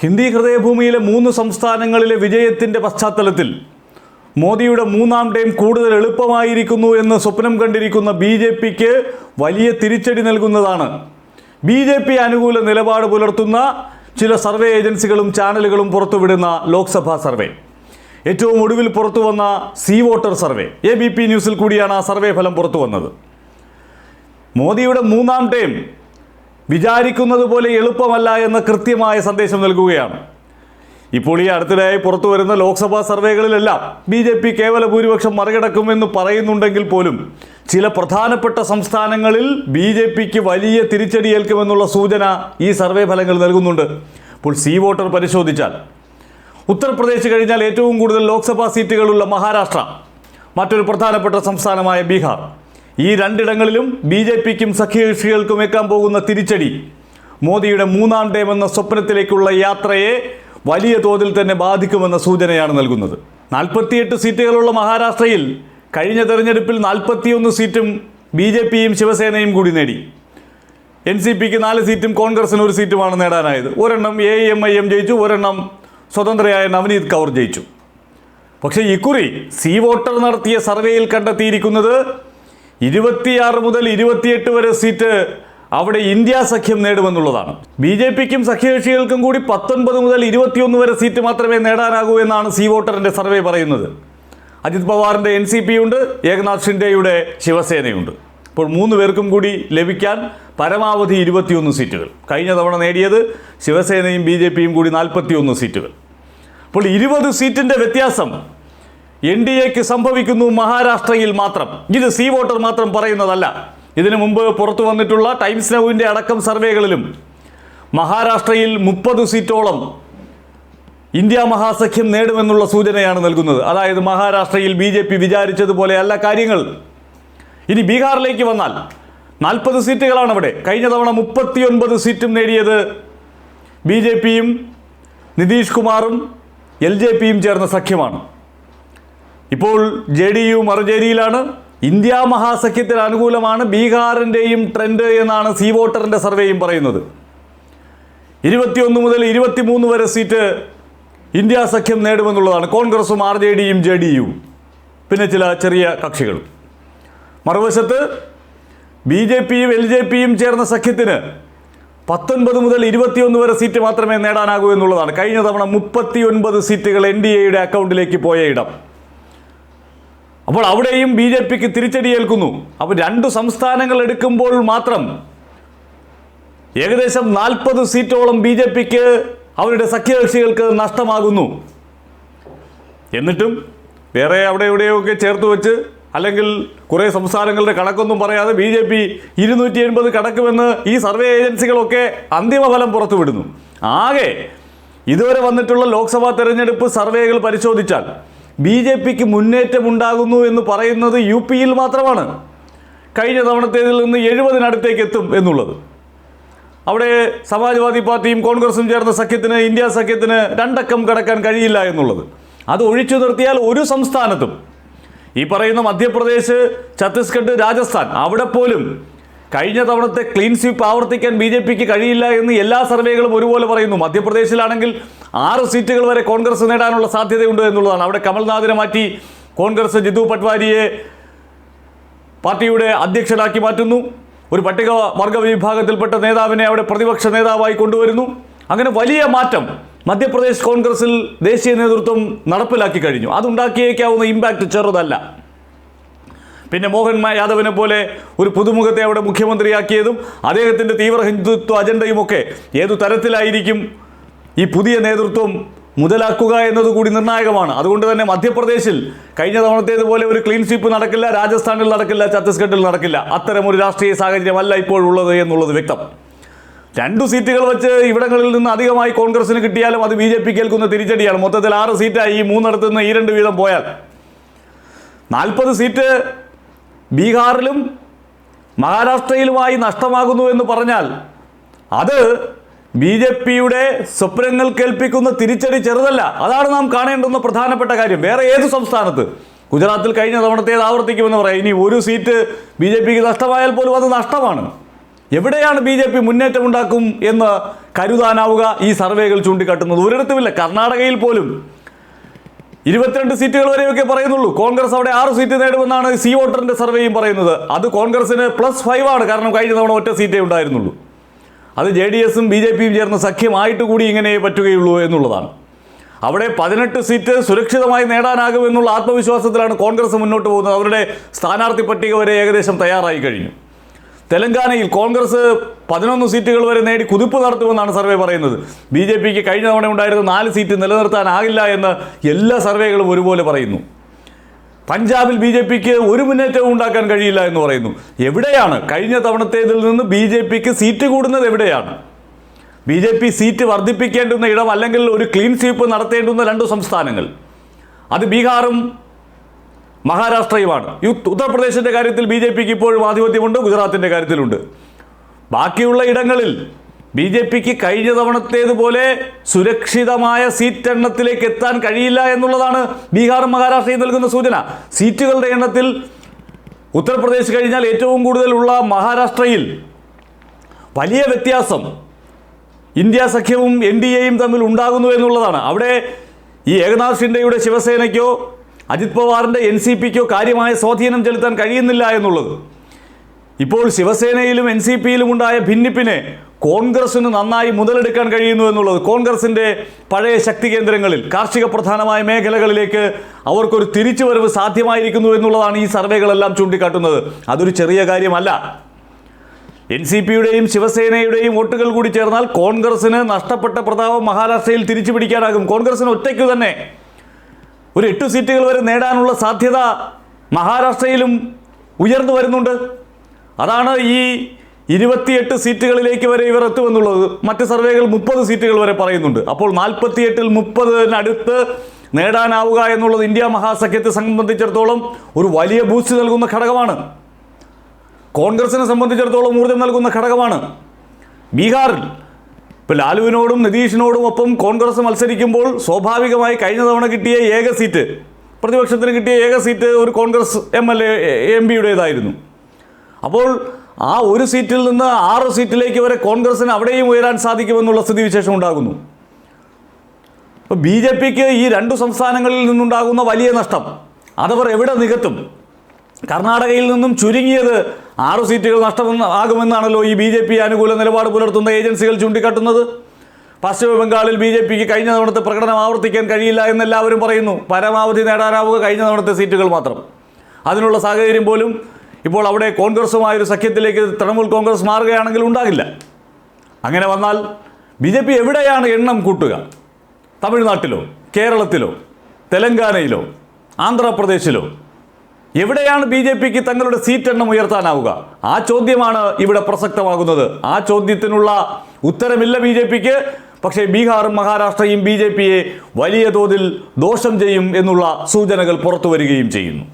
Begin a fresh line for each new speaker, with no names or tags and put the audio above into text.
ഹിന്ദി ഹൃദയഭൂമിയിലെ മൂന്ന് സംസ്ഥാനങ്ങളിലെ വിജയത്തിന്റെ പശ്ചാത്തലത്തിൽ മോദിയുടെ മൂന്നാം ടൈം കൂടുതൽ എളുപ്പമായിരിക്കുന്നു എന്ന് സ്വപ്നം കണ്ടിരിക്കുന്ന ബി ജെ പിക്ക് വലിയ തിരിച്ചടി നൽകുന്നതാണ്. ബി ജെ പി അനുകൂല നിലപാട് പുലർത്തുന്ന ചില സർവേ ഏജൻസികളും ചാനലുകളും പുറത്തുവിടുന്ന ലോക്സഭാ സർവേ. ഏറ്റവും ഒടുവിൽ പുറത്തു വന്ന C voter survey. A B P ന്യൂസിൽ കൂടിയാണ് ആ സർവേ ഫലം പുറത്തു വന്നത് മോദിയുടെ മൂന്നാം ടൈം വിചാരിക്കുന്നത് പോലെ എളുപ്പമല്ല എന്ന കൃത്യമായ സന്ദേശം നൽകുകയാണ്. ഇപ്പോൾ ഈ അടുത്തിടെയായി പുറത്തു വരുന്ന ലോക്സഭാ സർവേകളിലെല്ലാം ബി ജെ പി കേവല ഭൂരിപക്ഷം മറികടക്കുമെന്ന് പറയുന്നുണ്ടെങ്കിൽ പോലും ചില പ്രധാനപ്പെട്ട സംസ്ഥാനങ്ങളിൽ ബി ജെ പിക്ക് വലിയ തിരിച്ചടിയേൽക്കുമെന്നുള്ള സൂചന ഈ സർവേ ഫലങ്ങൾ നൽകുന്നുണ്ട്. ഇപ്പോൾ സി വോട്ടർ പരിശോധിച്ചാൽ ഉത്തർപ്രദേശ് കഴിഞ്ഞാൽ ഏറ്റവും കൂടുതൽ ലോക്സഭാ സീറ്റുകളുള്ള മഹാരാഷ്ട്ര മറ്റൊരു പ്രധാനപ്പെട്ട സംസ്ഥാനമായ ബീഹാർ. ഈ രണ്ടിടങ്ങളിലും ബി ജെ പിക്കും സഖ്യകക്ഷികൾക്കും വെക്കാൻ പോകുന്ന തിരിച്ചടി. മോദിയുടെ മൂന്നാം ടൈം എന്ന സ്വപ്നത്തിലേക്കുള്ള യാത്രയെ വലിയ തോതിൽ തന്നെ ബാധിക്കുമെന്ന സൂചനയാണ് നൽകുന്നത്. നാൽപ്പത്തിയെട്ട് സീറ്റുകളുള്ള മഹാരാഷ്ട്രയിൽ കഴിഞ്ഞ തെരഞ്ഞെടുപ്പിൽ നാൽപ്പത്തിയൊന്ന് സീറ്റും ബി ജെ പിയും ശിവസേനയും കൂടി നേടി. എൻ സി പിക്ക് നാല് സീറ്റും കോൺഗ്രസിന് ഒരു സീറ്റുമാണ് നേടാനായത്. ഒരെണ്ണം എ എം ഐ എം ജയിച്ചു ഒരെണ്ണം സ്വതന്ത്രയായ നവനീത് കൗർ ജയിച്ചു. പക്ഷേ ഇക്കുറി സി വോട്ടർ നടത്തിയ സർവേയിൽ കണ്ടെത്തിയിരിക്കുന്നത് ഇരുപത്തിയാറ് മുതൽ ഇരുപത്തിയെട്ട് വരെ സീറ്റ് അവിടെ ഇന്ത്യ സഖ്യം നേടുമെന്നുള്ളതാണ്. ബി ജെ പിക്കും സഖ്യകക്ഷികൾക്കും കൂടി പത്തൊൻപത് മുതൽ ഇരുപത്തിയൊന്ന് വരെ സീറ്റ് മാത്രമേ നേടാനാകൂ എന്നാണ് സി വോട്ടറിന്റെ സർവേ പറയുന്നത്. അജിത് പവാറിന്റെ എൻ സി പി ഉണ്ട് ഏകനാഥ് ഷിൻഡെയുടെ ശിവസേനയുണ്ട്. അപ്പോൾ മൂന്ന് പേർക്കും കൂടി ലഭിക്കാൻ പരമാവധി ഇരുപത്തിയൊന്ന് സീറ്റുകൾ. കഴിഞ്ഞ തവണ നേടിയത് ശിവസേനയും ബി ജെ പിയും കൂടി നാൽപ്പത്തിയൊന്ന് സീറ്റുകൾ. അപ്പോൾ ഇരുപത് സീറ്റിന്റെ വ്യത്യാസം എൻ ഡി എക്ക് സംഭവിക്കുന്നു മഹാരാഷ്ട്രയിൽ മാത്രം. ഇത് സി വോട്ടർ മാത്രം പറയുന്നതല്ല. ഇതിനു മുമ്പ് പുറത്തു വന്നിട്ടുള്ള ടൈംസ് നൗവിന്റെ അടക്കം സർവേകളിലും മഹാരാഷ്ട്രയിൽ മുപ്പത് സീറ്റോളം ഇന്ത്യ മഹാസഖ്യം നേടുമെന്നുള്ള സൂചനയാണ് നൽകുന്നത്. അതായത് മഹാരാഷ്ട്രയിൽ ബി ജെ പി വിചാരിച്ചതുപോലെയല്ല കാര്യങ്ങൾ. ഇനി ബീഹാറിലേക്ക് വന്നാൽ നാൽപ്പത് സീറ്റുകളാണ് അവിടെ. കഴിഞ്ഞ തവണ മുപ്പത്തിയൊൻപത് സീറ്റും നേടിയത് ബി ജെ പിയും നിതീഷ് കുമാറും എൽ ജെ പിയും ചേർന്ന സഖ്യമാണ്. ഇപ്പോൾ ജെ ഡി യു മറുചേരിയിലാണ്. ഇന്ത്യ മഹാസഖ്യത്തിന് അനുകൂലമാണ് ബീഹാറിന്റെയും ട്രെൻഡ് എന്നാണ് സി വോട്ടറിന്റെ സർവേയും പറയുന്നത്. ഇരുപത്തിയൊന്ന് മുതൽ ഇരുപത്തിമൂന്ന് വരെ സീറ്റ് ഇന്ത്യ സഖ്യം നേടുമെന്നുള്ളതാണ്. കോൺഗ്രസും ആർ ജെ ഡിയും ജെ ഡി യുവും പിന്നെ ചില ചെറിയ കക്ഷികളും. മറുവശത്ത് ബി ജെ പിയും എൽ ജെ പിയും ചേർന്ന സഖ്യത്തിന് പത്തൊൻപത് മുതൽ ഇരുപത്തിയൊന്ന് വരെ സീറ്റ് മാത്രമേ നേടാനാകൂ എന്നുള്ളതാണ്. കഴിഞ്ഞ തവണ മുപ്പത്തിയൊൻപത് സീറ്റുകൾ എൻ ഡി എയുടെ അക്കൗണ്ടിലേക്ക് പോയ ഇടം. അപ്പോൾ അവിടെയും ബി ജെ പിക്ക് തിരിച്ചടിയേൽക്കുന്നു അപ്പോൾ രണ്ട് സംസ്ഥാനങ്ങൾ എടുക്കുമ്പോൾ മാത്രം ഏകദേശം നാൽപ്പത് സീറ്റോളം ബി ജെ പിക്ക് അവരുടെ സഖ്യകക്ഷികൾക്ക് നഷ്ടമാകുന്നു. എന്നിട്ടും വേറെ അവിടെ എവിടെയൊക്കെ ചേർത്ത് വെച്ച് അല്ലെങ്കിൽ കുറേ സംസ്ഥാനങ്ങളുടെ കണക്കൊന്നും പറയാതെ ബി ജെ പി ഇരുന്നൂറ്റി എൺപത് കടക്കുമെന്ന് ഈ സർവേ ഏജൻസികളൊക്കെ അന്തിമഫലം പുറത്തുവിടുന്നു. ആകെ ഇതുവരെ വന്നിട്ടുള്ള ലോക്സഭാ തെരഞ്ഞെടുപ്പ് സർവേകൾ പരിശോധിച്ചാൽ ബി ജെ പിക്ക് മുന്നേറ്റം ഉണ്ടാകുന്നു എന്ന് പറയുന്നത് യു പിയിൽ മാത്രമാണ്. കഴിഞ്ഞ തവണത്തേതിൽ നിന്ന് എഴുപതിനടുത്തേക്ക് എത്തും എന്നുള്ളത്. അവിടെ സമാജ്വാദി പാർട്ടിയും കോൺഗ്രസും ചേർന്ന സഖ്യത്തിന് ഇന്ത്യ സഖ്യത്തിന് രണ്ടക്കം കടക്കാൻ കഴിയില്ല എന്നുള്ളത്. അത് ഒഴിച്ചു നിർത്തിയാൽ ഒരു സംസ്ഥാനത്തും. ഈ പറയുന്ന മധ്യപ്രദേശ് ഛത്തീസ്ഗഡ് രാജസ്ഥാൻ അവിടെ പോലും കഴിഞ്ഞ തവണത്തെ ക്ലീൻ സ്വീപ്പ് ആവർത്തിക്കാൻ ബി ജെ പിക്ക് കഴിയില്ല എന്ന് എല്ലാ സർവേകളും ഒരുപോലെ പറയുന്നു. മധ്യപ്രദേശിലാണെങ്കിൽ ആറ് സീറ്റുകൾ വരെ കോൺഗ്രസ് നേടാനുള്ള സാധ്യതയുണ്ട് എന്നുള്ളതാണ്. അവിടെ കമൽനാഥിനെ മാറ്റി കോൺഗ്രസ് ജിതു പട്വാരിയെ പാർട്ടിയുടെ അധ്യക്ഷനാക്കി മാറ്റുന്നു. ഒരു പട്ടിക വർഗ വിഭാഗത്തിൽപ്പെട്ട നേതാവിനെ അവിടെ പ്രതിപക്ഷ നേതാവായി കൊണ്ടുവരുന്നു. അങ്ങനെ വലിയ മാറ്റം മധ്യപ്രദേശ് കോൺഗ്രസിൽ ദേശീയ നേതൃത്വം നടപ്പിലാക്കി കഴിഞ്ഞു. അതുണ്ടാക്കിയേക്കാവുന്ന ഇമ്പാക്റ്റ് ചെറുതല്ല. പിന്നെ മോഹൻ യാദവിനെ പോലെ ഒരു പുതുമുഖത്തെ അവിടെ മുഖ്യമന്ത്രിയാക്കിയതും അദ്ദേഹത്തിന്റെ തീവ്ര ഹിന്ദുത്വ അജണ്ടയുമൊക്കെ ഏതു തരത്തിലായിരിക്കും ഈ പുതിയ നേതൃത്വം മുതലാക്കുക എന്നത് കൂടി നിർണായകമാണ്. അതുകൊണ്ട് തന്നെ മധ്യപ്രദേശിൽ കഴിഞ്ഞ തവണത്തേതുപോലെ ഒരു ക്ലീൻ സ്വീപ്പ് നടക്കില്ല രാജസ്ഥാനിൽ നടക്കില്ല ഛത്തീസ്ഗഡിൽ നടക്കില്ല. അത്തരം ഒരു രാഷ്ട്രീയ സാഹചര്യമല്ല ഇപ്പോഴുള്ളത് എന്നുള്ളത് വ്യക്തം. രണ്ടു സീറ്റുകൾ വെച്ച് ഇവിടങ്ങളിൽ നിന്ന് അധികമായി കോൺഗ്രസിന് കിട്ടിയാലും അത് ബി ജെ പി കേൾക്കുന്ന തിരിച്ചടിയാണ്. മൊത്തത്തിൽ ആറ് സീറ്റായി ഈ മൂന്നിടത്ത് നിന്ന് ഈ രണ്ട് വീതം പോയാൽ. നാൽപ്പത് സീറ്റ് ബീഹാറിലും മഹാരാഷ്ട്രയിലുമായി നഷ്ടമാകുന്നു എന്ന് പറഞ്ഞാൽ അത് ബി ജെ പിയുടെ സ്വപ്നങ്ങൾ കേൾപ്പിക്കുന്ന തിരിച്ചടി ചെറുതല്ല. അതാണ് നാം കാണേണ്ടുന്ന പ്രധാനപ്പെട്ട കാര്യം. വേറെ ഏത് സംസ്ഥാനത്ത്? ഗുജറാത്തിൽ കഴിഞ്ഞ തവണത്തേത് ആവർത്തിക്കുമെന്ന് പറയാം. ഇനി ഒരു സീറ്റ് ബി ജെ പിക്ക് നഷ്ടമായാൽ പോലും അത് നഷ്ടമാണ്. എവിടെയാണ് ബി ജെ പി മുന്നേറ്റം ഉണ്ടാക്കും എന്ന് കരുതാനാവുക ഈ സർവേകൾ ചൂണ്ടിക്കാട്ടുന്നത്? ഒരിടത്തുമില്ല. കർണാടകയിൽ പോലും ഇരുപത്തിരണ്ട് സീറ്റുകൾ വരെയൊക്കെ പറയുന്നുള്ളൂ. കോൺഗ്രസ് അവിടെ ആറ് സീറ്റ് നേടുമെന്നാണ് സി വോട്ടറിന്റെ സർവേയും പറയുന്നത്. അത് കോൺഗ്രസിന് പ്ലസ് ഫൈവ് ആണ് കാരണം കഴിഞ്ഞ തവണ ഒറ്റ സീറ്റേ ഉണ്ടായിരുന്നുള്ളൂ. അത് ജെ ഡി എസും ബി ജെ പിയും ചേർന്ന് സഖ്യമായിട്ട് കൂടി ഇങ്ങനെ പറ്റുകയുള്ളൂ എന്നുള്ളതാണ്. അവിടെ പതിനെട്ട് സീറ്റ് സുരക്ഷിതമായി നേടാനാകുമെന്നുള്ള ആത്മവിശ്വാസത്തിലാണ് കോൺഗ്രസ് മുന്നോട്ട് പോകുന്നത്. അവരുടെ സ്ഥാനാർത്ഥി പട്ടിക വരെ ഏകദേശം തയ്യാറായി കഴിഞ്ഞു. തെലങ്കാനയിൽ കോൺഗ്രസ് പതിനൊന്ന് സീറ്റുകൾ വരെ നേടി കുതിപ്പ് നടത്തുമെന്നാണ് സർവേ പറയുന്നത്. ബി ജെ പിക്ക് കഴിഞ്ഞ തവണ ഉണ്ടായിരുന്ന നാല് സീറ്റ് നിലനിർത്താനാകില്ല എന്ന് എല്ലാ സർവേകളും ഒരുപോലെ പറയുന്നു. പഞ്ചാബിൽ ബി ജെ പിക്ക് ഒരു മുന്നേറ്റവും ഉണ്ടാക്കാൻ കഴിയില്ല എന്ന് പറയുന്നു. എവിടെയാണ്? കഴിഞ്ഞ തവണത്തേതിൽ നിന്ന് ബി ജെ പിക്ക് സീറ്റ് കൂടുന്നത് എവിടെയാണ്? ബി ജെ പി സീറ്റ് വർദ്ധിപ്പിക്കേണ്ടുന്ന ഇടം അല്ലെങ്കിൽ ഒരു ക്ലീൻ സ്വീപ്പ് നടത്തേണ്ടുന്ന രണ്ട് സംസ്ഥാനങ്ങൾ. അത് ബീഹാറും മഹാരാഷ്ട്രയുമാണ്. ഉത്തർപ്രദേശിന്റെ കാര്യത്തിൽ ബി ജെ പിക്ക് ഇപ്പോഴും ആധിപത്യമുണ്ട് ഗുജറാത്തിന്റെ കാര്യത്തിലുണ്ട്. ബാക്കിയുള്ള ഇടങ്ങളിൽ ബി ജെ പിക്ക് കഴിഞ്ഞ തവണത്തേതുപോലെ സുരക്ഷിതമായ സീറ്റ് എണ്ണത്തിലേക്ക് എത്താൻ കഴിയില്ല എന്നുള്ളതാണ് ബീഹാറും മഹാരാഷ്ട്രയും നൽകുന്ന സൂചന. സീറ്റുകളുടെ എണ്ണത്തിൽ ഉത്തർപ്രദേശ് കഴിഞ്ഞാൽ ഏറ്റവും കൂടുതലുള്ള മഹാരാഷ്ട്രയിൽ വലിയ വ്യത്യാസം ഇന്ത്യ സഖ്യവും എൻ ഡി എയും തമ്മിൽ ഉണ്ടാകുന്നു എന്നുള്ളതാണ്. അവിടെ ഈ ഏകനാഥ് ഷിൻഡെയുടെ ശിവസേനയ്ക്കോ അജിത് പവാറിന്റെ എൻ സി പിക്കോ കാര്യമായ സ്വാധീനം ചെലുത്താൻ കഴിയുന്നില്ല എന്നുള്ളത്. ഇപ്പോൾ ശിവസേനയിലും എൻ സി പിയിലും ഉണ്ടായ ഭിന്നിപ്പിനെ കോൺഗ്രസിന് നന്നായി മുതലെടുക്കാൻ കഴിയുന്നു എന്നുള്ളത്. കോൺഗ്രസിന്റെ പഴയ ശക്തി കേന്ദ്രങ്ങളിൽ കാർഷിക പ്രധാനമായ മേഖലകളിലേക്ക് അവർക്കൊരു തിരിച്ചുവരവ് സാധ്യമായിരിക്കുന്നു എന്നുള്ളതാണ് ഈ സർവേകളെല്ലാം ചൂണ്ടിക്കാട്ടുന്നത്. അതൊരു ചെറിയ കാര്യമല്ല. എൻ സി പിയുടെയും ശിവസേനയുടെയും വോട്ടുകൾ കൂടി ചേർന്നാൽ കോൺഗ്രസിന് നഷ്ടപ്പെട്ട പ്രതാപം മഹാരാഷ്ട്രയിൽ തിരിച്ചു പിടിക്കാനാകും കോൺഗ്രസിന് ഒറ്റയ്ക്ക് തന്നെ ഒരു എട്ട് സീറ്റുകൾ വരെ നേടാനുള്ള സാധ്യത മഹാരാഷ്ട്രയിലും ഉയർന്നു വരുന്നുണ്ട്. അതാണ് ഈ ഇരുപത്തിയെട്ട് സീറ്റുകളിലേക്ക് വരെ ഇവർ എത്തുമെന്നുള്ളത്. മറ്റ് സർവേകൾ മുപ്പത് സീറ്റുകൾ വരെ പറയുന്നുണ്ട്. അപ്പോൾ നാൽപ്പത്തിയെട്ടിൽ മുപ്പതിനടുത്ത് നേടാനാവുക എന്നുള്ളത് ഇന്ത്യ മഹാസഖ്യത്തെ സംബന്ധിച്ചിടത്തോളം ഒരു വലിയ ബൂസ്റ്റ് നൽകുന്ന ഘടകമാണ്. കോൺഗ്രസിനെ സംബന്ധിച്ചിടത്തോളം ഊർജം നൽകുന്ന ഘടകമാണ്. ബീഹാറിൽ ഇപ്പോൾ ലാലുവിനോടും നിതീഷിനോടും ഒപ്പം കോൺഗ്രസ് മത്സരിക്കുമ്പോൾ സ്വാഭാവികമായി കഴിഞ്ഞ തവണ കിട്ടിയ ഏക സീറ്റ് പ്രതിപക്ഷത്തിന് കിട്ടിയ ഏക സീറ്റ് ഒരു Congress M L A M പിയുടേതായിരുന്നു. അപ്പോൾ ആ ഒരു സീറ്റിൽ നിന്ന് ആറ് സീറ്റിലേക്ക് വരെ കോൺഗ്രസ്സിന് അവിടെയും ഉയരാൻ സാധിക്കുമെന്നുള്ള സ്ഥിതിവിശേഷം ഉണ്ടാകുന്നു. അപ്പോൾ ബി ജെ പിക്ക് ഈ രണ്ടു സംസ്ഥാനങ്ങളിൽ നിന്നുണ്ടാകുന്ന വലിയ നഷ്ടം അതവർ എവിടെ നികത്തും? കർണാടകയിൽ നിന്നും ചുരുങ്ങിയത് ആറ് സീറ്റുകൾ നഷ്ടമാകുമെന്നാണല്ലോ ഈ ബി ജെ പി അനുകൂല നിലപാട് പുലർത്തുന്ന ഏജൻസികൾ ചൂണ്ടിക്കാട്ടുന്നത്. പശ്ചിമ ബംഗാളിൽ ബി ജെ പിക്ക് കഴിഞ്ഞ തവണത്തെ പ്രകടനം ആവർത്തിക്കാൻ കഴിയില്ല എന്നെല്ലാവരും പറയുന്നു. പരമാവധി നേടാനാവുക കഴിഞ്ഞ തവണത്തെ സീറ്റുകൾ മാത്രം. അതിനുള്ള സാഹചര്യം പോലും ഇപ്പോൾ അവിടെ കോൺഗ്രസുമായൊരു സഖ്യത്തിലേക്ക് തൃണമൂൽ കോൺഗ്രസ് മാറുകയാണെങ്കിൽ ഉണ്ടാകില്ല. അങ്ങനെ വന്നാൽ ബി ജെ പി എവിടെയാണ് എണ്ണം കൂട്ടുക? തമിഴ്നാട്ടിലോ കേരളത്തിലോ തെലങ്കാനയിലോ ആന്ധ്രാപ്രദേശിലോ? എവിടെയാണ് ബി ജെ പിക്ക് തങ്ങളുടെ സീറ്റ് എണ്ണം ഉയർത്താനാവുക? ആ ചോദ്യമാണ് ഇവിടെ പ്രസക്തമാകുന്നത്. ആ ചോദ്യത്തിനുള്ള ഉത്തരമില്ല ബി ജെ പിക്ക്. പക്ഷേ ബീഹാറും മഹാരാഷ്ട്രയും ബി ജെ പിയെ വലിയ തോതിൽ ദോഷം ചെയ്യും എന്നുള്ള സൂചനകൾ പുറത്തു വരികയും ചെയ്യുന്നു.